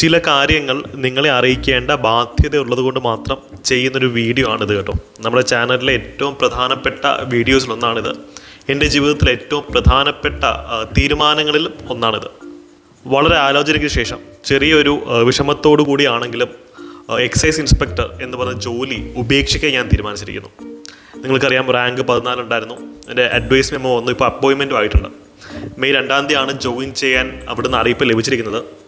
ചില കാര്യങ്ങൾ നിങ്ങളെ അറിയിക്കേണ്ട ബാധ്യത ഉള്ളതുകൊണ്ട് മാത്രം ചെയ്യുന്നൊരു വീഡിയോ ആണിത് കേട്ടോ. നമ്മുടെ ചാനലിലെ ഏറ്റവും പ്രധാനപ്പെട്ട വീഡിയോസിലൊന്നാണിത്. എന്റെ ജീവിതത്തിലെ ഏറ്റവും പ്രധാനപ്പെട്ട തീരുമാനങ്ങളിൽ ഒന്നാണിത്. വളരെ ആലോചനയ്ക്ക് ശേഷം ചെറിയൊരു വിഷമത്തോടു കൂടിയാണെങ്കിലും എക്സൈസ് ഇൻസ്പെക്ടർ എന്ന് പറഞ്ഞ ജോലി ഉപേക്ഷിക്കാൻ ഞാൻ തീരുമാനിച്ചിരിക്കുന്നു. നിങ്ങൾക്കറിയാം റാങ്ക് പതിനാലുണ്ടായിരുന്നു എന്റെ അഡ്വൈസ് മെമ്മോ വന്നു ഇപ്പോൾ അപ്പോയിൻമെന്റും ആയിട്ടുണ്ട്. മെയ് രണ്ടാം തീയതിയാണ് ജോയിൻ ചെയ്യാൻ അവിടുന്ന് അറിയിപ്പ് ലഭിച്ചിരിക്കുന്നത്.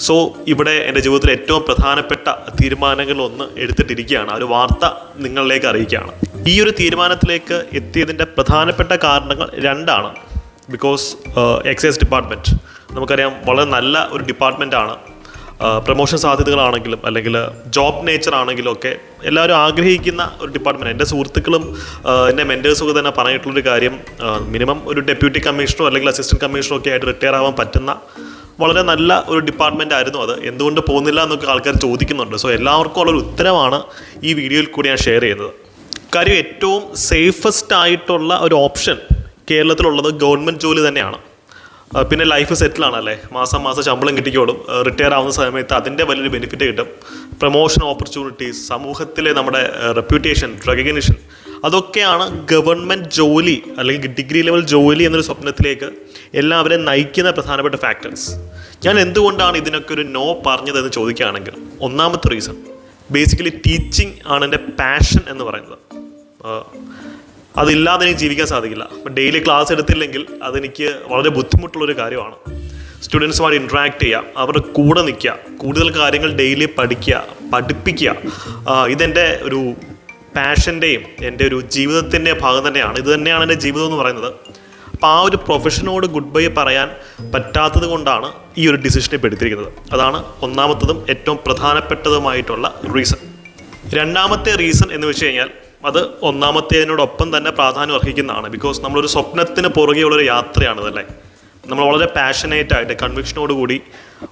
സോ ഇവിടെ എന്റെ ജീവിതത്തിൽ ഏറ്റവും പ്രധാനപ്പെട്ട തീരുമാനങ്ങളൊന്ന് എടുത്തിട്ടിരിക്കുകയാണ്. ആ ഒരു വാർത്ത നിങ്ങളിലേക്ക് അറിയിക്കുകയാണ്. ഈ ഒരു തീരുമാനത്തിലേക്ക് എത്തിയതിന്റെ പ്രധാനപ്പെട്ട കാരണങ്ങൾ രണ്ടാണ്. ബിക്കോസ് എക്സൈസ് ഡിപ്പാർട്ട്മെന്റ് നമുക്കറിയാം വളരെ നല്ല ഒരു ഡിപ്പാർട്ട്മെന്റാണ് പ്രൊമോഷൻ സാധ്യതകളാണെങ്കിലും അല്ലെങ്കിൽ ജോബ് നേച്ചർ ആണെങ്കിലും ഒക്കെ എല്ലാവരും ആഗ്രഹിക്കുന്ന ഒരു ഡിപ്പാർട്ട്മെന്റ് എന്റെ സുഹൃത്തുക്കളും ആ, എന്റെ മെന്റേഴ്സും ഒക്കെ തന്നെ പറഞ്ഞിട്ടുള്ളൊരു കാര്യം മിനിമം ഒരു ഡെപ്യൂട്ടി കമ്മീഷണറോ അല്ലെങ്കിൽ അസിസ്റ്റന്റ് കമ്മീഷണറോ ഒക്കെ ആയിട്ട് റിട്ടയർ ആവാൻ പറ്റുന്ന വളരെ നല്ല ഒരു ഡിപ്പാർട്ട്മെന്റ് ആയിരുന്നു അത്. എന്തുകൊണ്ട് പോകുന്നില്ല എന്നൊക്കെ ആൾക്കാർ ചോദിക്കുന്നുണ്ട്. സോ എല്ലാവർക്കും ഉള്ളൊരു ഉത്തരവാണ് ഈ വീഡിയോയിൽ കൂടി ഞാൻ ഷെയർ ചെയ്യുന്നത്. കാര്യം ഏറ്റവും സേഫസ്റ്റ് ആയിട്ടുള്ള ഒരു ഓപ്ഷൻ കേരളത്തിലുള്ളത് ഗവൺമെന്റ് ജോലി തന്നെയാണ്. പിന്നെ ലൈഫ് സെറ്റിലാണ് അല്ലേ? മാസം മാസം ശമ്പളം കിട്ടിക്കോളും. റിട്ടയർ ആവുന്ന സമയത്ത് അതിന്റെ വലിയൊരു ബെനിഫിറ്റ് കിട്ടും. പ്രൊമോഷൻ ഓപ്പർച്യൂണിറ്റീസ് സമൂഹത്തിലെ നമ്മുടെ റെപ്യൂട്ടേഷൻ റെക്കഗ്നിഷൻ അതൊക്കെയാണ് ഗവൺമെന്റ് ജോലി അല്ലെങ്കിൽ ഡിഗ്രി ലെവൽ ജോലി എന്നൊരു സ്വപ്നത്തിലേക്ക് എല്ലാവരെയും നയിക്കുന്ന പ്രധാനപ്പെട്ട ഫാക്ടേഴ്സ് ഞാൻ എന്തുകൊണ്ടാണ് ഇതിനൊക്കെ ഒരു നോ പറഞ്ഞതെന്ന് ചോദിക്കുകയാണെങ്കിൽ ഒന്നാമത്തെ റീസൺ ബേസിക്കലി ടീച്ചിങ് ആണ് എന്റെ പാഷൻ എന്ന് പറയുന്നത്. അതില്ലാതെ എനിക്ക് ജീവിക്കാൻ സാധിക്കില്ല. അപ്പം ഡെയിലി ക്ലാസ് എടുത്തില്ലെങ്കിൽ അതെനിക്ക് വളരെ ബുദ്ധിമുട്ടുള്ളൊരു കാര്യമാണ്. സ്റ്റുഡൻസുമായിട്ട് ഇൻട്രാക്ട് ചെയ്യുക അവരുടെ കൂടെ നിൽക്കുക കൂടുതൽ കാര്യങ്ങൾ ഡെയിലി പഠിക്കുക പഠിപ്പിക്കുക. ഇതെന്റെ ഒരു പാഷന്റെയും എന്റെ ഒരു ജീവിതത്തിന്റെ ഭാഗം തന്നെയാണ്. ഇത് തന്നെയാണ് എന്റെ ജീവിതം എന്ന് പറയുന്നത്. അപ്പോൾ ആ ഒരു പ്രൊഫഷനോട് ഗുഡ് ബൈ പറയാൻ പറ്റാത്തത് കൊണ്ടാണ് ഈ ഒരു ഇപ്പോൾ എടുത്തിരിക്കുന്നത് അതാണ് ഒന്നാമത്തതും ഏറ്റവും പ്രധാനപ്പെട്ടതുമായിട്ടുള്ള റീസൺ രണ്ടാമത്തെ റീസൺ എന്ന് വെച്ച് കഴിഞ്ഞാൽ അത് ഒന്നാമത്തേതിനോടൊപ്പം തന്നെ പ്രാധാന്യം അർഹിക്കുന്നതാണ്. ബിക്കോസ് നമ്മളൊരു സ്വപ്നത്തിന് പുറകെയുള്ളൊരു യാത്രയാണിതല്ലേ നമ്മൾ വളരെ പാഷനേറ്റ് ആയിട്ട് കൺവിക്ഷനോട് കൂടി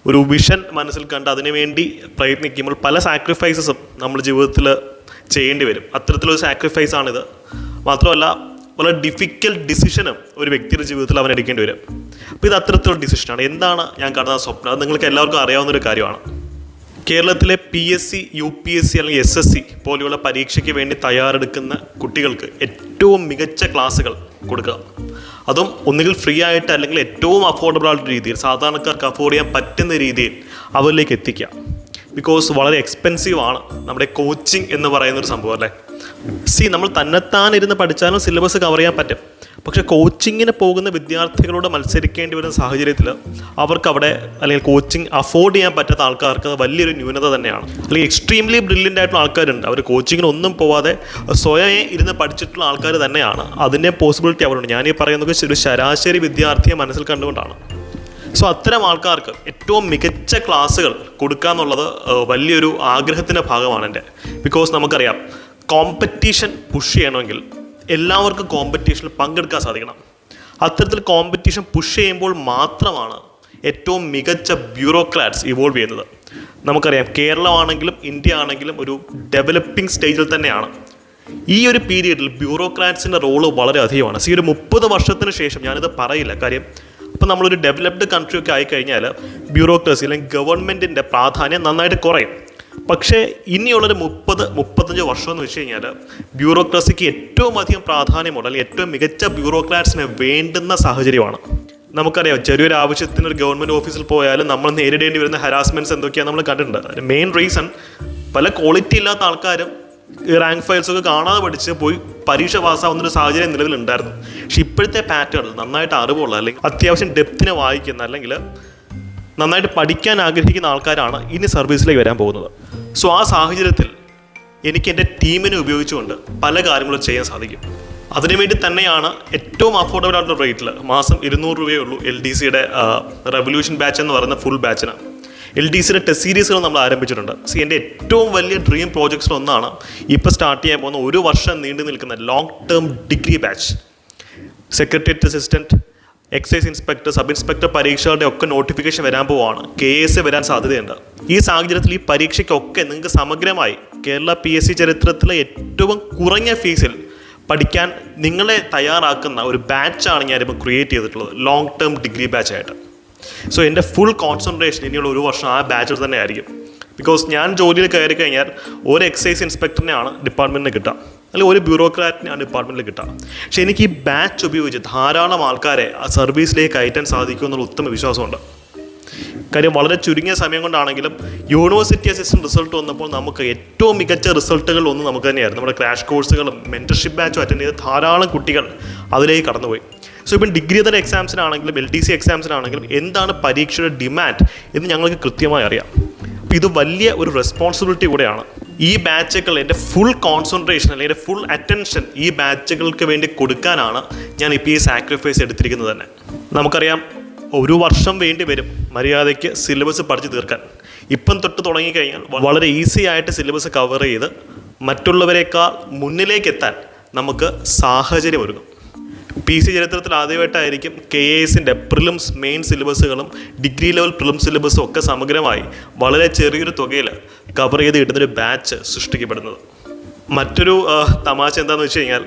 ഒരു വിഷൻ മനസ്സിൽ കണ്ട് അതിനുവേണ്ടി പ്രയത്നിക്കുമ്പോൾ പല സാക്രിഫൈസസും നമ്മൾ ജീവിതത്തിൽ ചെയ്യേണ്ടി വരും. അത്തരത്തിലൊരു സാക്രിഫൈസ് ആണിത്. മാത്രമല്ല വളരെ ഡിഫിക്കൽട്ട് ഡിസിഷനും ഒരു വ്യക്തിയുടെ ജീവിതത്തിൽ അവൻ എടുക്കേണ്ടി വരും. അപ്പോൾ ഇത് അത്തരത്തിലുള്ള ഡിസിഷനാണ് എന്താണ് ഞാൻ കാണുന്ന സ്വപ്നം? അത് നിങ്ങൾക്ക് എല്ലാവർക്കും അറിയാവുന്ന ഒരു കാര്യമാണ്. കേരളത്തിലെ P S C U P S C അല്ലെങ്കിൽ എസ് എസ് സി പോലെയുള്ള പരീക്ഷയ്ക്ക് വേണ്ടി തയ്യാറെടുക്കുന്ന കുട്ടികൾക്ക് ഏറ്റവും മികച്ച ക്ലാസ്സുകൾ കൊടുക്കുക. അതും ഒന്നുകിൽ ഫ്രീ ആയിട്ട് അല്ലെങ്കിൽ ഏറ്റവും അഫോർഡബിൾ ആയിട്ടുള്ള രീതിയിൽ സാധാരണക്കാർക്ക് അഫോർഡ് ചെയ്യാൻ പറ്റുന്ന രീതിയിൽ അവരിലേക്ക് എത്തിക്കുക. ബിക്കോസ് വളരെ എക്സ്പെൻസീവ് ആണ് നമ്മുടെ കോച്ചിങ് എന്ന് പറയുന്ന ഒരു സംഭവം അല്ലേ? സി നമ്മൾ തന്നെത്താൻ ഇരുന്ന് പഠിച്ചാലും സിലബസ് കവർ ചെയ്യാൻ പറ്റും. പക്ഷേ കോച്ചിങ്ങിന് പോകുന്ന വിദ്യാർത്ഥികളോട് മത്സരിക്കേണ്ടി വരുന്ന സാഹചര്യത്തിൽ അവർക്ക് അവിടെ അല്ലെങ്കിൽ കോച്ചിങ് അഫോർഡ് ചെയ്യാൻ പറ്റാത്ത ആൾക്കാർക്ക് വലിയൊരു ന്യൂനത തന്നെയാണ്. അല്ലെങ്കിൽ എക്സ്ട്രീംലി ബ്രില്യന്റ് ആയിട്ടുള്ള ആൾക്കാരുണ്ട്. അവർ കോച്ചിങ്ങിന് ഒന്നും പോവാതെ സ്വയം ഇരുന്ന് പഠിച്ചിട്ടുള്ള ആൾക്കാർ തന്നെയാണ്. അതിന്റെ പോസിബിലിറ്റി അവരുണ്ട്. ഞാനീ പറയുന്നത് ഒരു ശരാശരി വിദ്യാർത്ഥിയെ മനസ്സിൽ കണ്ടുകൊണ്ടാണ്. സോ അത്തരം ആൾക്കാർക്ക് ഏറ്റവും മികച്ച ക്ലാസ്സുകൾ കൊടുക്കുക എന്നുള്ളത് വലിയൊരു ആഗ്രഹത്തിന്റെ ഭാഗമാണ് എന്റെ. ബിക്കോസ് നമുക്കറിയാം കോമ്പറ്റീഷൻ പുഷ് ചെയ്യണമെങ്കിൽ എല്ലാവർക്കും കോമ്പറ്റീഷനിൽ പങ്കെടുക്കാൻ സാധിക്കണം. അത്തരത്തിൽ കോമ്പറ്റീഷൻ പുഷ് ചെയ്യുമ്പോൾ മാത്രമാണ് ഏറ്റവും മികച്ച ബ്യൂറോക്രാറ്റ്സ് ഇവോൾവ് ചെയ്യുന്നത്. നമുക്കറിയാം കേരളമാണെങ്കിലും ഇന്ത്യ ആണെങ്കിലും ഒരു ഡെവലപ്പിംഗ് സ്റ്റേജിൽ തന്നെയാണ്. ഈ ഒരു പീരീഡിൽ ബ്യൂറോക്രാറ്റ്സിന്റെ റോൾ വളരെ അധികമാണ്. സീ ഒരു മുപ്പത് വർഷത്തിന് ശേഷം ഞാനിത് പറയില്ല. കാര്യം ഇപ്പം നമ്മളൊരു ഡെവലപ്ഡ് കൺട്രി ഒക്കെ ആയിക്കഴിഞ്ഞാൽ ബ്യൂറോക്രസി അല്ലെങ്കിൽ ഗവൺമെന്റിന്റെ പ്രാധാന്യം നന്നായിട്ട് കുറയും. പക്ഷേ ഇനിയുള്ളൊരു മുപ്പത് മുപ്പത്തഞ്ച് വർഷം എന്ന് വെച്ച് കഴിഞ്ഞാൽ ബ്യൂറോക്രസിക്ക് ഏറ്റവും അധികം പ്രാധാന്യമുള്ള അല്ലെങ്കിൽ ഏറ്റവും മികച്ച ബ്യൂറോക്രാറ്റ്സിനെ വേണ്ടുന്ന സാഹചര്യമാണ്. നമുക്കറിയാം ചെറിയൊരു ആവശ്യത്തിന് ഒരു ഗവൺമെന്റ് ഓഫീസിൽ പോയാലും നമ്മൾ നേരിടേണ്ടി വരുന്ന ഹരാസ്മെന്റ്സ് എന്തൊക്കെയാണ് നമ്മൾ കണ്ടിട്ടുണ്ട്. മെയിൻ റീസൺ പല ക്വാളിറ്റി ഇല്ലാത്ത ആൾക്കാരും റാങ്ക് ഫയൽസൊക്കെ കാണാതെ പഠിച്ച് പോയി പരീക്ഷ പാസ്സാവുന്ന ഒരു സാഹചര്യം നിലവിലുണ്ടായിരുന്നു. പക്ഷെ ഇപ്പോഴത്തെ പാറ്റേണിൽ നന്നായിട്ട് അറിവുള്ള അല്ലെങ്കിൽ അത്യാവശ്യം ഡെപ്തിനെ വായിക്കുന്ന അല്ലെങ്കിൽ നന്നായിട്ട് പഠിക്കാൻ ആഗ്രഹിക്കുന്ന ആൾക്കാരാണ് ഇനി സർവീസിലേക്ക് വരാൻ പോകുന്നത്. സോ ആ സാഹചര്യത്തിൽ എനിക്ക് എന്റെ ടീമിനെ ഉപയോഗിച്ചുകൊണ്ട് പല കാര്യങ്ങളും ചെയ്യാൻ സാധിക്കും. അതിനുവേണ്ടി തന്നെയാണ് ഏറ്റവും അഫോർഡബിൾ ആയിട്ടുള്ള റേറ്റിൽ മാസം ഇരുന്നൂറ് രൂപയേ ഉള്ളൂ എൽ ഡി സിയുടെ റെവല്യൂഷൻ ബാച്ച് എന്ന് പറയുന്ന ഫുൾ ബാച്ചിന് എൽ ഡി സിയുടെ ടെസ്റ്റ് സീരീസുകൾ നമ്മൾ ആരംഭിച്ചിട്ടുണ്ട്. സി എന്റെ ഏറ്റവും വലിയ ഡ്രീം പ്രോജക്ട്സിൽ ഒന്നാണ് ഇപ്പോൾ സ്റ്റാർട്ട് ചെയ്യാൻ പോകുന്ന ഒരു വർഷം നീണ്ടു നിൽക്കുന്ന long term degree batch secretariat assistant excise inspector sub inspector പരീക്ഷകളുടെ ഒക്കെ നോട്ടിഫിക്കേഷൻ വരാൻ പോവാണ്. കെ എസ് വരാൻ സാധ്യതയുണ്ട്. ഈ സാഹചര്യത്തിൽ ഈ പരീക്ഷയ്ക്കൊക്കെ നിങ്ങൾക്ക് സമഗ്രമായി കേരള പി എസ് സി ചരിത്രത്തിലെ ഏറ്റവും കുറഞ്ഞ ഫീസിൽ പഠിക്കാൻ നിങ്ങളെ തയ്യാറാക്കുന്ന ഒരു ബാച്ചാണ് ഞാനിപ്പോൾ ക്രിയേറ്റ് ചെയ്തിട്ടുള്ളത്. ലോങ് ടേം ഡിഗ്രി ബാച്ചായിട്ട് സോ എന്റെ ഫുൾ കോൺസെൻട്രേഷൻ ഇനിയുള്ള ഒരു വർഷം ആ ബാച്ചിൽ തന്നെ ആയിരിക്കും. ബിക്കോസ് ഞാൻ ജോലിയിൽ കയറി കഴിഞ്ഞാൽ ഒരു എക്സൈസ് ഇൻസ്പെക്ടറിനെയാണ് ഡിപ്പാർട്ട്മെന്റിന് കിട്ടുക. അല്ലെങ്കിൽ ഒരു ബ്യൂറോക്രാറ്റിനെയാണ് ഡിപ്പാർട്ട്മെന്റിൽ കിട്ടുക. പക്ഷേ എനിക്ക് ഈ ബാച്ച് ഉപയോഗിച്ച് ധാരാളം ആൾക്കാരെ ആ സർവീസിലേക്ക് കയറ്റാൻ സാധിക്കും എന്നുള്ള ഉത്തമ വിശ്വാസമുണ്ട്. കാര്യം വളരെ ചുരുങ്ങിയ സമയം കൊണ്ടാണെങ്കിലും യൂണിവേഴ്സിറ്റി അസിസ്റ്റന്റ് റിസൾട്ട് വന്നപ്പോൾ നമുക്ക് ഏറ്റവും മികച്ച റിസൾട്ടുകൾ ഒന്ന് നമുക്ക് തന്നെയായിരുന്നു. നമ്മുടെ ക്രാഷ് കോഴ്സുകളും മെന്റർഷിപ്പ് ബാച്ചും അറ്റൻഡ് ചെയ്ത ധാരാളം കുട്ടികൾ അതിലേക്ക് കടന്നുപോയി. സോ ഇപ്പം ഡിഗ്രി തല എക്സാംസിനാണെങ്കിലും എൽ ടി സി എക്സാംസിനാണെങ്കിലും എന്താണ് പരീക്ഷയുടെ ഡിമാൻഡ് എന്ന് ഞങ്ങൾക്ക് കൃത്യമായി അറിയാം. അപ്പോൾ ഇത് വലിയ ഒരു റെസ്പോൺസിബിലിറ്റി കൂടെയാണ്. ഈ ബാച്ചുകൾ എന്റെ ഫുൾ കോൺസെൻട്രേഷൻ അല്ലെങ്കിൽ എന്റെ ഫുൾ അറ്റൻഷൻ ഈ ബാച്ചുകൾക്ക് വേണ്ടി കൊടുക്കാനാണ് ഞാൻ ഇപ്പോൾ ഈ സാക്രിഫൈസ് എടുത്തിരിക്കുന്നത് തന്നെ. നമുക്കറിയാം ഒരു വർഷം വേണ്ടി വരും മര്യാദയ്ക്ക് സിലബസ് പഠിച്ചു തീർക്കാൻ. ഇപ്പം തൊട്ട് തുടങ്ങിക്കഴിഞ്ഞാൽ വളരെ ഈസി ആയിട്ട് സിലബസ് കവർ ചെയ്ത് മറ്റുള്ളവരെക്കാൾ മുന്നിലേക്ക് എത്താൻ നമുക്ക് സാഹചര്യം ഒരുങ്ങും. പി സി ചരിത്രത്തിൽ ആദ്യമായിട്ടായിരിക്കും കെ എ എസിന്റെ പ്രിലിംസ് മെയിൻ സിലബസുകളും ഡിഗ്രി ലെവൽ പ്രിലിം സിലബസും ഒക്കെ സമഗ്രമായി വളരെ ചെറിയൊരു തുകയിൽ കവർ ചെയ്ത് കിട്ടുന്നൊരു ബാച്ച് സൃഷ്ടിക്കപ്പെടുന്നത്. മറ്റൊരു തമാശ എന്താണെന്ന് വെച്ച് കഴിഞ്ഞാൽ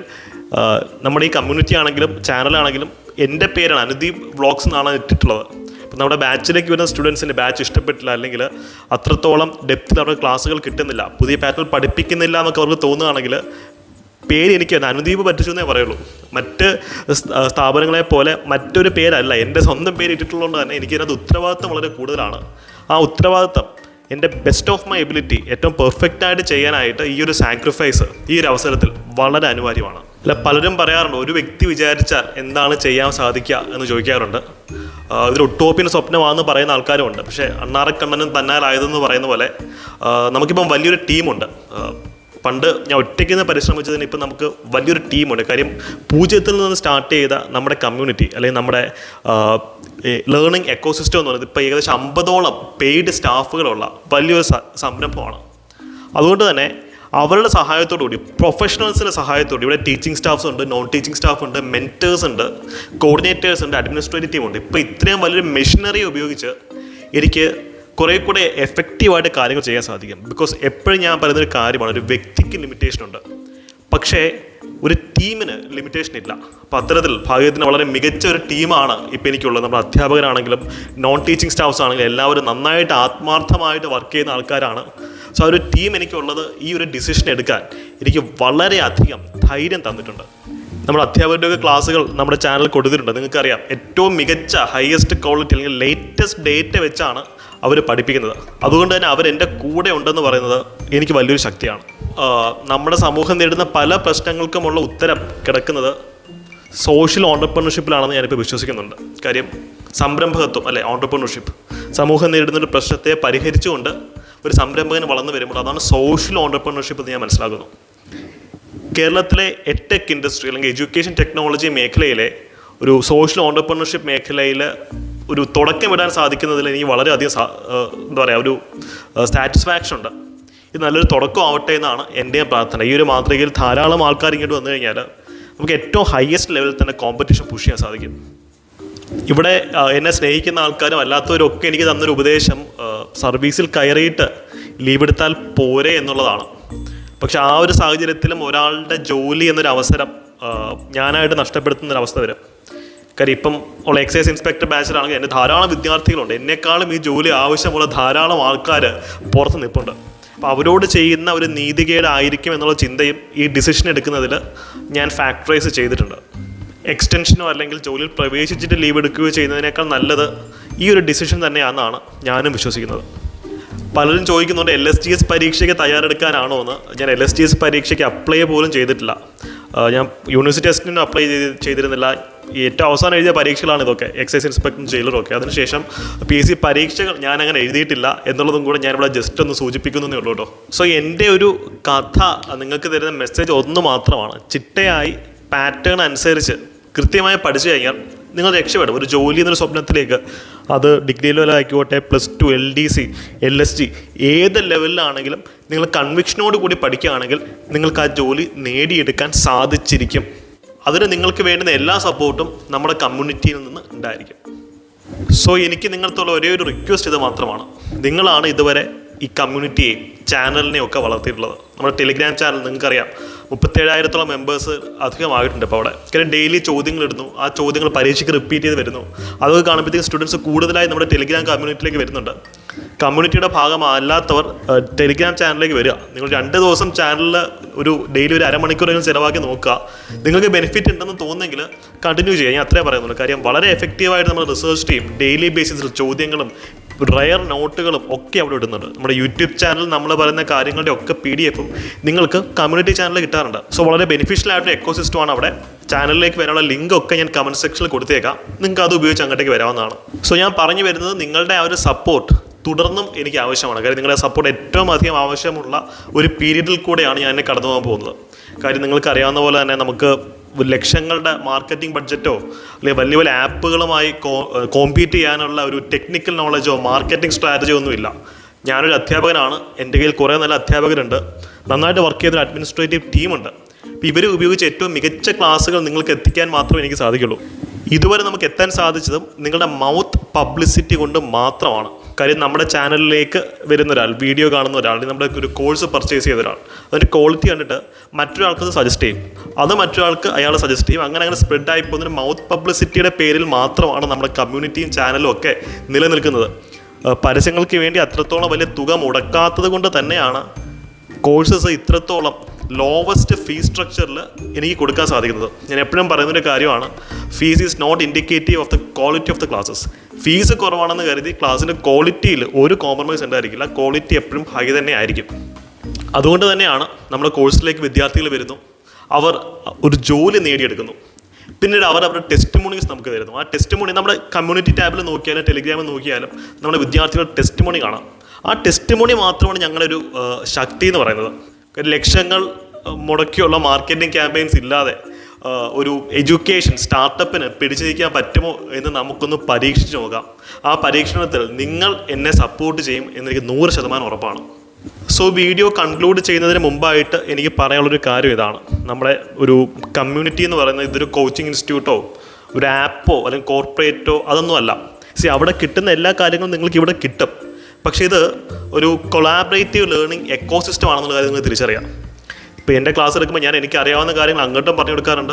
നമ്മുടെ ഈ കമ്മ്യൂണിറ്റി ആണെങ്കിലും ചാനലാണെങ്കിലും എന്റെ പേരാണ് അനുദീപ് വ്ളോഗ്സ് എന്നാണ് ഇട്ടിട്ടുള്ളത്. അപ്പം നമ്മുടെ ബാച്ചിലേക്ക് വരുന്ന സ്റ്റുഡൻസിന്റെ ബാച്ച് ഇഷ്ടപ്പെട്ടില്ല അല്ലെങ്കിൽ അത്രത്തോളം ഡെപ്തിൽ അവരുടെ ക്ലാസ്സുകൾ കിട്ടുന്നില്ല. പുതിയ പാറ്റേൺ പഠിപ്പിക്കുന്നില്ല എന്നൊക്കെ അവർക്ക് തോന്നുകയാണെങ്കിൽ പേര് എനിക്ക് അനുദീപ് പറ്റിച്ചു എന്നേ പറയുള്ളൂ. മറ്റ് സ്ഥാപനങ്ങളെ പോലെ മറ്റൊരു പേരല്ല. എന്റെ സ്വന്തം പേര് ഇട്ടിട്ടുള്ളതുകൊണ്ട് തന്നെ എനിക്കതിനകത്ത് ഉത്തരവാദിത്തം വളരെ കൂടുതലാണ്. ആ ഉത്തരവാദിത്തം എന്റെ ബെസ്റ്റ് ഓഫ് മൈ എബിലിറ്റി ഏറ്റവും പെർഫെക്റ്റായിട്ട് ചെയ്യാനായിട്ട് ഈ ഒരു സാക്രിഫൈസ് ഈ ഒരു അവസരത്തിൽ വളരെ അനിവാര്യമാണ്. അല്ല പലരും പറയാറുണ്ട് ഒരു വ്യക്തി വിചാരിച്ചാൽ എന്താണ് ചെയ്യാൻ സാധിക്കുക എന്ന് ചോദിക്കാറുണ്ട്. ഇതിൽ ഒട്ടോപ്പിന് സ്വപ്നമാണെന്ന് പറയുന്ന ആൾക്കാരും ഉണ്ട് പക്ഷേ അണ്ണാറക്കണ്ണനും തന്നാലായതെന്ന് പറയുന്ന പോലെ നമുക്കിപ്പം വലിയൊരു ടീമുണ്ട് പണ്ട് ഞാൻ ഒറ്റയ്ക്ക് നിന്ന് പരിശ്രമിച്ചതിന് ഇപ്പം നമുക്ക് വലിയൊരു ടീമുണ്ട്. കാര്യം പൂജ്യത്തിൽ നിന്ന് സ്റ്റാർട്ട് ചെയ്ത നമ്മുടെ കമ്മ്യൂണിറ്റി അല്ലെങ്കിൽ നമ്മുടെ ലേണിംഗ് എക്കോസിസ്റ്റം എന്ന് പറയുന്നത് ഇപ്പോൾ ഏകദേശം അമ്പതോളം പെയ്ഡ് സ്റ്റാഫുകളുള്ള വലിയൊരു സംരംഭമാണ്. അതുകൊണ്ട് തന്നെ അവരുടെ സഹായത്തോടു കൂടി പ്രൊഫഷണൽസിന്റെ സഹായത്തോടെ ഇവിടെ ടീച്ചിങ് സ്റ്റാഫ്സ് ഉണ്ട് നോൺ ടീച്ചിങ് സ്റ്റാഫ് ഉണ്ട് മെന്റേഴ്സ് ഉണ്ട് കോർഡിനേറ്റേഴ്സ് ഉണ്ട് അഡ്മിനിസ്ട്രേറ്റീവ് ഉണ്ട് ഇപ്പോൾ ഇത്രയും വലിയൊരു മെഷീനറി ഉപയോഗിച്ച് എനിക്ക് കുറേ കൂടെ എഫക്റ്റീവായിട്ട് കാര്യങ്ങൾ ചെയ്യാൻ സാധിക്കും. ബിക്കോസ് എപ്പോഴും ഞാൻ പറയുന്നൊരു കാര്യമാണ് ഒരു വ്യക്തിക്ക് ലിമിറ്റേഷൻ ഉണ്ട്. പക്ഷേ ഒരു ടീമിന് ലിമിറ്റേഷൻ ഇല്ല. അപ്പോൾ അത്തരത്തിൽ ഭാഗ്യത്തിന് വളരെ മികച്ച ഒരു ടീമാണ് ഇപ്പോൾ എനിക്കുള്ളത്. നമ്മുടെ അധ്യാപകരാണെങ്കിലും നോൺ ടീച്ചിങ് സ്റ്റാഫ്സ് ആണെങ്കിലും എല്ലാവരും നന്നായിട്ട് ആത്മാർത്ഥമായിട്ട് വർക്ക് ചെയ്യുന്ന ആൾക്കാരാണ്. സോ ആ ഒരു ടീം എനിക്കുള്ളത് ഈ ഒരു ഡിസിഷൻ എടുക്കാൻ എനിക്ക് വളരെയധികം ധൈര്യം തന്നിട്ടുണ്ട്. നമ്മുടെ അധ്യാപകരുടെയൊക്കെ ക്ലാസ്സുകൾ നമ്മുടെ ചാനലിൽ കൊടുത്തിട്ടുണ്ട്. നിങ്ങൾക്കറിയാം ഏറ്റവും മികച്ച ഹയസ്റ്റ് ക്വാളിറ്റി അല്ലെങ്കിൽ ലേറ്റസ്റ്റ് ഡേറ്റ് വെച്ചാണ് അവർ പഠിപ്പിക്കുന്നത്. അതുകൊണ്ട് തന്നെ അവരെന്റെ കൂടെ ഉണ്ടെന്ന് പറയുന്നത് എനിക്ക് വലിയൊരു ശക്തിയാണ്. നമ്മുടെ സമൂഹം നേരിടുന്ന പല പ്രശ്നങ്ങൾക്കുമുള്ള ഉത്തരം കിടക്കുന്നത് സോഷ്യൽ ഓണ്ടർപ്രണർഷിപ്പിലാണെന്ന് ഞാനിപ്പോൾ വിശ്വസിക്കുന്നുണ്ട്. കാര്യം സംരംഭകത്വം അല്ലെ ഓണ്ടർപ്രണർഷിപ്പ് സമൂഹം നേരിടുന്ന ഒരു പ്രശ്നത്തെ പരിഹരിച്ചുകൊണ്ട് ഒരു സംരംഭകൻ വളർന്നു വരുമ്പോൾ അതാണ് സോഷ്യൽ ഓണ്ടർപ്രണർഷിപ്പ് എന്ന് ഞാൻ മനസ്സിലാക്കുന്നു. കേരളത്തിലെ എടെക് ഇൻഡസ്ട്രി അല്ലെങ്കിൽ എഡ്യൂക്കേഷൻ ടെക്നോളജി മേഖലയിലെ ഒരു സോഷ്യൽ ഓണ്ടർപ്രണർഷിപ്പ് മേഖലയിൽ ഒരു തുടക്കം ഇടാൻ സാധിക്കുന്നതിൽ എനിക്ക് വളരെയധികം എന്താ പറയുക ഒരു സാറ്റിസ്ഫാക്ഷൻ ഉണ്ട്. ഇത് നല്ലൊരു തുടക്കം ആവട്ടെ എന്നാണ് എന്റെ പ്രാർത്ഥന. ഈ ഒരു മാതൃകയിൽ ധാരാളം ആൾക്കാർ ഇങ്ങോട്ട് വന്നു കഴിഞ്ഞാൽ നമുക്ക് ഏറ്റവും ഹയസ്റ്റ് ലെവലിൽ തന്നെ കോമ്പറ്റീഷൻ പുഷ് ചെയ്യാൻ സാധിക്കും. ഇവിടെ എന്നെ സ്നേഹിക്കുന്ന ആൾക്കാരും അല്ലാത്തവരൊക്കെ എനിക്ക് തന്നൊരു ഉപദേശം സർവീസിൽ കയറിയിട്ട് ലീവ് എടുത്താൽ പോരെ എന്നുള്ളതാണ്. പക്ഷെ ആ ഒരു സാഹചര്യത്തിലും ഒരാളുടെ ജോലി എന്നൊരു അവസരം ഞാനായിട്ട് നഷ്ടപ്പെടുത്തുന്ന ഒരു അവസ്ഥ വരും. കാര്യം ഇപ്പം ഉള്ള എക്സൈസ് ഇൻസ്പെക്ടർ ബാച്ചിലാണെങ്കിൽ എന്റെ ധാരാളം വിദ്യാർത്ഥികളുണ്ട്. എന്നെക്കാളും ഈ ജോലി ആവശ്യമുള്ള ധാരാളം ആൾക്കാർ പുറത്ത് നിൽപ്പുണ്ട്. അപ്പോൾ അവരോട് ചെയ്യുന്ന ഒരു നീതികേടായിരിക്കും എന്നുള്ള ചിന്തയും ഈ ഡിസിഷൻ എടുക്കുന്നതിൽ ഞാൻ ഫാക്ടറൈസ് ചെയ്തിട്ടുണ്ട്. എക്സ്റ്റൻഷനോ അല്ലെങ്കിൽ ജോലിയിൽ പ്രവേശിച്ചിട്ട് ലീവ് എടുക്കുകയോ ചെയ്യുന്നതിനേക്കാൾ നല്ലത് ഈ ഒരു ഡിസിഷൻ തന്നെയാണെന്നാണ് ഞാനും വിശ്വസിക്കുന്നത്. പലരും ചോദിക്കുന്നുണ്ട് എൽ എസ് ജി എസ് പരീക്ഷയ്ക്ക് തയ്യാറെടുക്കാനാണോ എന്ന്. ഞാൻ എൽ എസ് ജി എസ് പരീക്ഷയ്ക്ക് അപ്ലൈ പോലും ചെയ്തിട്ടില്ല. ഞാൻ യൂണിവേഴ്സിറ്റി ടെസ്റ്റിനും അപ്ലൈ ചെയ്ത് ചെയ്തിരുന്നില്ല. ഏറ്റവും അവസാനം എഴുതിയ പരീക്ഷകളാണ് ഇതൊക്കെ. എക്സൈസ് ഇൻസ്പെക്ടറും ജയിലറും ഒക്കെ. അതിനുശേഷം പി എസ് സി പരീക്ഷകൾ ഞാൻ അങ്ങനെ എഴുതിയിട്ടില്ല എന്നുള്ളതും കൂടെ ഞാനിവിടെ ജസ്റ്റ് ഒന്ന് സൂചിപ്പിക്കുന്നേ ഉള്ളൂ കേട്ടോ. സോ എന്റെ ഒരു കഥ നിങ്ങൾക്ക് തരുന്ന മെസ്സേജ് ഒന്ന് മാത്രമാണ്. ചിട്ടയായി പാറ്റേൺ അനുസരിച്ച് കൃത്യമായി പഠിച്ചു കഴിഞ്ഞാൽ നിങ്ങൾ രക്ഷപ്പെടും. ഒരു ജോലി എന്നൊരു സ്വപ്നത്തിലേക്ക് അത് ഡിഗ്രി ലെവൽ ആയിക്കോട്ടെ plus two L D C L S G ഏത് ലെവലിലാണെങ്കിലും നിങ്ങൾ കൺവിക്ഷനോട് കൂടി പഠിക്കുകയാണെങ്കിൽ നിങ്ങൾക്ക് ആ ജോലി നേടിയെടുക്കാൻ സാധിച്ചിരിക്കും. അതിന് നിങ്ങൾക്ക് വേണ്ടുന്ന എല്ലാ സപ്പോർട്ടും നമ്മുടെ കമ്മ്യൂണിറ്റിയിൽ നിന്ന് ഉണ്ടായിരിക്കും. സോ എനിക്ക് നിങ്ങൾക്കുള്ള ഒരേ ഒരു റിക്വസ്റ്റ് ഇത് മാത്രമാണ്. നിങ്ങളാണ് ഇതുവരെ ഈ കമ്മ്യൂണിറ്റിയെയും ചാനലിനെയും ഒക്കെ വളർത്തിയിട്ടുള്ളത്. നമ്മുടെ ടെലിഗ്രാം ചാനൽ നിങ്ങൾക്കറിയാം. മുപ്പത്തേഴായിരത്തോളം മെമ്പേഴ്സ് അധികമായിട്ടുണ്ട് ഇപ്പോൾ അവിടെ. കാര്യം ഡെയിലി ചോദ്യങ്ങൾ ഇടുന്നു. ആ ചോദ്യങ്ങൾ പരീക്ഷയ്ക്ക് റിപ്പീറ്റ് ചെയ്ത് വരുന്നു. അതൊക്കെ കാണുമ്പോഴത്തേക്കും സ്റ്റുഡൻസ് കൂടുതലായി നമ്മുടെ ടെലിഗ്രാം കമ്മ്യൂണിറ്റിയിലേക്ക് വരുന്നുണ്ട്. കമ്മ്യൂണിറ്റിയുടെ ഭാഗമല്ലാത്തവർ ടെലിഗ്രാം ചാനലിലേക്ക് വരിക. നിങ്ങൾ രണ്ട് ദിവസം ചാനലിൽ ഒരു ഡെയിലി ഒരു അരമണിക്കൂറെങ്കിലും ചിലവാക്കി നോക്കുക. നിങ്ങൾക്ക് ബെനിഫിറ്റ് ഉണ്ടെന്ന് തോന്നുന്നെങ്കിൽ കണ്ടിന്യൂ ചെയ്യുക. ഞാൻ അത്രേ പറയുന്നുള്ളൂ. കാര്യം വളരെ എഫക്റ്റീവായിട്ട് നമ്മൾ റിസർച്ച് ടീം ഡെയിലി ബേസിസിൽ ചോദ്യങ്ങളും റയർ നോട്ടുകളും ഒക്കെ അവിടെ ഇടുന്നുണ്ട്. നമ്മുടെ യൂട്യൂബ് ചാനൽ നമ്മൾ പറയുന്ന കാര്യങ്ങളുടെ ഒക്കെ പി ഡി എഫും നിങ്ങൾക്ക് കമ്മ്യൂണിറ്റി ചാനലിൽ കിട്ടാറുണ്ട്. സോ വളരെ ബെനിഫിഷ്യൽ ആയിട്ടൊരു എക്കോ സിസ്റ്റമാണ് അവിടെ. ചാനലിലേക്ക് വരാനുള്ള ലിങ്ക് ഒക്കെ ഞാൻ കമന്റ് സെക്ഷനിൽ കൊടുത്തേക്കാം. നിങ്ങൾക്ക് അത് ഉപയോഗിച്ച് അങ്ങോട്ടേക്ക് വരാവുന്നതാണ്. സോ ഞാൻ പറഞ്ഞു വരുന്നത് നിങ്ങളുടെ ആ ഒരു സപ്പോർട്ട് തുടർന്നും എനിക്ക് ആവശ്യമാണ്. കാര്യം നിങ്ങളുടെ സപ്പോർട്ട് ഏറ്റവും അധികം ആവശ്യമുള്ള ഒരു പീരീഡിൽ കൂടെയാണ് ഞാൻ എന്നെ കടന്നു പോകാൻ പോകുന്നത്. കാര്യം നിങ്ങൾക്ക് അറിയാവുന്ന പോലെ തന്നെ നമുക്ക് ലക്ഷങ്ങളുടെ മാർക്കറ്റിംഗ് ബഡ്ജറ്റോ അല്ലെങ്കിൽ വലിയ വലിയ ആപ്പുകളുമായി കോമ്പീറ്റ് ചെയ്യാനുള്ള ഒരു ടെക്നിക്കൽ നോളജോ മാർക്കറ്റിംഗ് സ്ട്രാറ്റജിയോ ഒന്നുമില്ല. ഞാനൊരു അധ്യാപകനാണ്. എന്റെ കയ്യിൽ കുറേ നല്ല അധ്യാപകരുണ്ട്. നന്നായിട്ട് വർക്ക് ചെയ്തൊരു അഡ്മിനിസ്ട്രേറ്റീവ് ടീമുണ്ട് അപ്പോൾ ഇവർ ഉപയോഗിച്ച് ഏറ്റവും മികച്ച ക്ലാസ്സുകൾ നിങ്ങൾക്ക് എത്തിക്കാൻ മാത്രമേ എനിക്ക് സാധിക്കുള്ളൂ. ഇതുവരെ നമുക്ക് എത്താൻ സാധിച്ചതും നിങ്ങളുടെ മൗത്ത് പബ്ലിസിറ്റി കൊണ്ട് മാത്രമാണ്. കാര്യം നമ്മുടെ ചാനലിലേക്ക് വരുന്ന ഒരാൾ വീഡിയോ കാണുന്ന ഒരാൾ നമ്മുടെ ഒരു കോഴ്സ് പർച്ചേസ് ചെയ്ത ഒരാൾ അതിന്റെ ക്വാളിറ്റി കണ്ടിട്ട് മറ്റൊരാൾക്ക് സജസ്റ്റ് ചെയ്യും. അത് മറ്റൊരാൾക്ക് അയാൾ സജസ്റ്റ് ചെയ്യും. അങ്ങനെ അങ്ങനെ സ്പ്രെഡ് ആയി പോകുന്നൊരു മൗത്ത് പബ്ലിസിറ്റിയുടെ പേരിൽ മാത്രമാണ് നമ്മുടെ കമ്മ്യൂണിറ്റിയും ചാനലും ഒക്കെ നിലനിൽക്കുന്നത്. പരസ്യങ്ങൾക്ക് വേണ്ടി അത്രത്തോളം വലിയ തുക മുടക്കാത്തത് കൊണ്ട് തന്നെയാണ് കോഴ്സസ് ഇത്രത്തോളം ലോവസ്റ്റ് ഫീസ് സ്ട്രക്ചറിൽ എനിക്ക് കൊടുക്കാൻ സാധിക്കുന്നത്. ഞാൻ എപ്പോഴും പറയുന്നൊരു കാര്യമാണ് fees is not indicative of the quality of the classes fees കുറവാണെന്ന് കരുതി ക്ലാസ്സിന്റെ ക്വാളിറ്റിയിൽ ഒരു കോംപ്രമൈസ് ഉണ്ടായിരിക്കില്ല. ക്വാളിറ്റി എപ്പോഴും ഹൈ തന്നെ ആയിരിക്കും. അതുകൊണ്ട് തന്നെയാണ് നമ്മുടെ കോഴ്സിലേക്ക് വിദ്യാർത്ഥികൾ വരുന്നു. അവർ ഒരു ജോലി നേടിയെടുക്കുന്നു. പിന്നീട് അവർ അവരുടെ ടെസ്റ്റ് മോണിങ്സ് നമുക്ക് തരുന്നു. ആ ടെസ്റ്റ് മോണി നമ്മുടെ കമ്മ്യൂണിറ്റി ടാബിൽ നോക്കിയാലും ടെലിഗ്രാമിൽ നോക്കിയാലും നമ്മുടെ വിദ്യാർത്ഥികളുടെ ടെസ്റ്റ് മോണി കാണാം. ആ ടെസ്റ്റ് മോണി മാത്രമാണ് ഞങ്ങളൊരു ശക്തി എന്ന് പറയുന്നത്. ലക്ഷങ്ങൾ മുടക്കിയുള്ള മാർക്കറ്റിംഗ് ക്യാമ്പയിൻസ് ഇല്ലാതെ ഒരു എഡ്യൂക്കേഷൻ സ്റ്റാർട്ടപ്പിന് പിടിച്ചു നിൽക്കാൻ പറ്റുമോ എന്ന് നമുക്കൊന്ന് പരീക്ഷിച്ച് നോക്കാം. ആ പരീക്ഷണത്തിൽ നിങ്ങൾ എന്നെ സപ്പോർട്ട് ചെയ്യും എന്നെനിക്ക് നൂറ് ശതമാനം ഉറപ്പാണ്. സോ വീഡിയോ കൺക്ലൂഡ് ചെയ്യുന്നതിന് മുമ്പായിട്ട് എനിക്ക് പറയാനുള്ളൊരു കാര്യം ഇതാണ്. നമ്മുടെ ഒരു കമ്മ്യൂണിറ്റി എന്ന് പറയുന്നത് ഇതൊരു കോച്ചിങ് ഇൻസ്റ്റിറ്റ്യൂട്ടോ ഒരു ആപ്പോ അല്ലെങ്കിൽ കോർപ്പറേറ്റോ അതൊന്നും അല്ല. സി അവിടെ കിട്ടുന്ന എല്ലാ കാര്യങ്ങളും നിങ്ങൾക്ക് ഇവിടെ കിട്ടും. പക്ഷേ ഇത് ഒരു കൊളാബറേറ്റീവ് ലേണിംഗ് എക്കോസിസ്റ്റം ആണെന്നുള്ള കാര്യം നിങ്ങൾ തിരിച്ചറിയാം. ഇപ്പോൾ എന്റെ ക്ലാസ് എടുക്കുമ്പോൾ ഞാൻ എനിക്ക് അറിയാവുന്ന കാര്യങ്ങൾ അങ്ങോട്ടും പറഞ്ഞു കൊടുക്കാറുണ്ട്.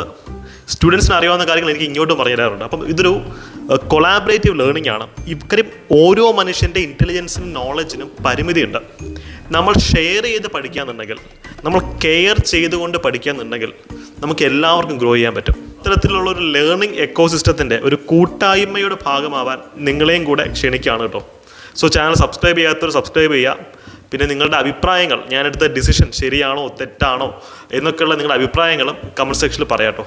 സ്റ്റുഡൻസിന് അറിയാവുന്ന കാര്യങ്ങൾ എനിക്ക് ഇങ്ങോട്ടും പറഞ്ഞു തരാറുണ്ട്. അപ്പം ഇതൊരു കൊളാബറേറ്റീവ് ലേണിംഗ് ആണ്. ഇക്കാര്യം ഓരോ മനുഷ്യന്റെ ഇന്റലിജൻസിനും നോളജിനും പരിമിതിയുണ്ട്. നമ്മൾ ഷെയർ ചെയ്ത് പഠിക്കാന്നുണ്ടെങ്കിൽ നമ്മൾ കെയർ ചെയ്തുകൊണ്ട് പഠിക്കാന്നുണ്ടെങ്കിൽ നമുക്ക് എല്ലാവർക്കും ഗ്രോ ചെയ്യാൻ പറ്റും. ഇത്തരത്തിലുള്ള ഒരു ലേണിംഗ് എക്കോസിസ്റ്റത്തിന്റെ ഒരു കൂട്ടായ്മയുടെ ഭാഗമാവാൻ നിങ്ങളെയും കൂടെ ക്ഷണിക്കുകയാണ് കേട്ടോ. സോ ചാനൽ സബ്സ്ക്രൈബ് ചെയ്യാത്തവർ സബ്സ്ക്രൈബ് ചെയ്യുക. പിന്നെ നിങ്ങളുടെ അഭിപ്രായങ്ങൾ ഞാനെടുത്ത ഡിസിഷൻ ശരിയാണോ തെറ്റാണോ എന്നൊക്കെയുള്ള നിങ്ങളുടെ അഭിപ്രായങ്ങളും കമന്റ് സെക്ഷനിൽ പറയാട്ടോ.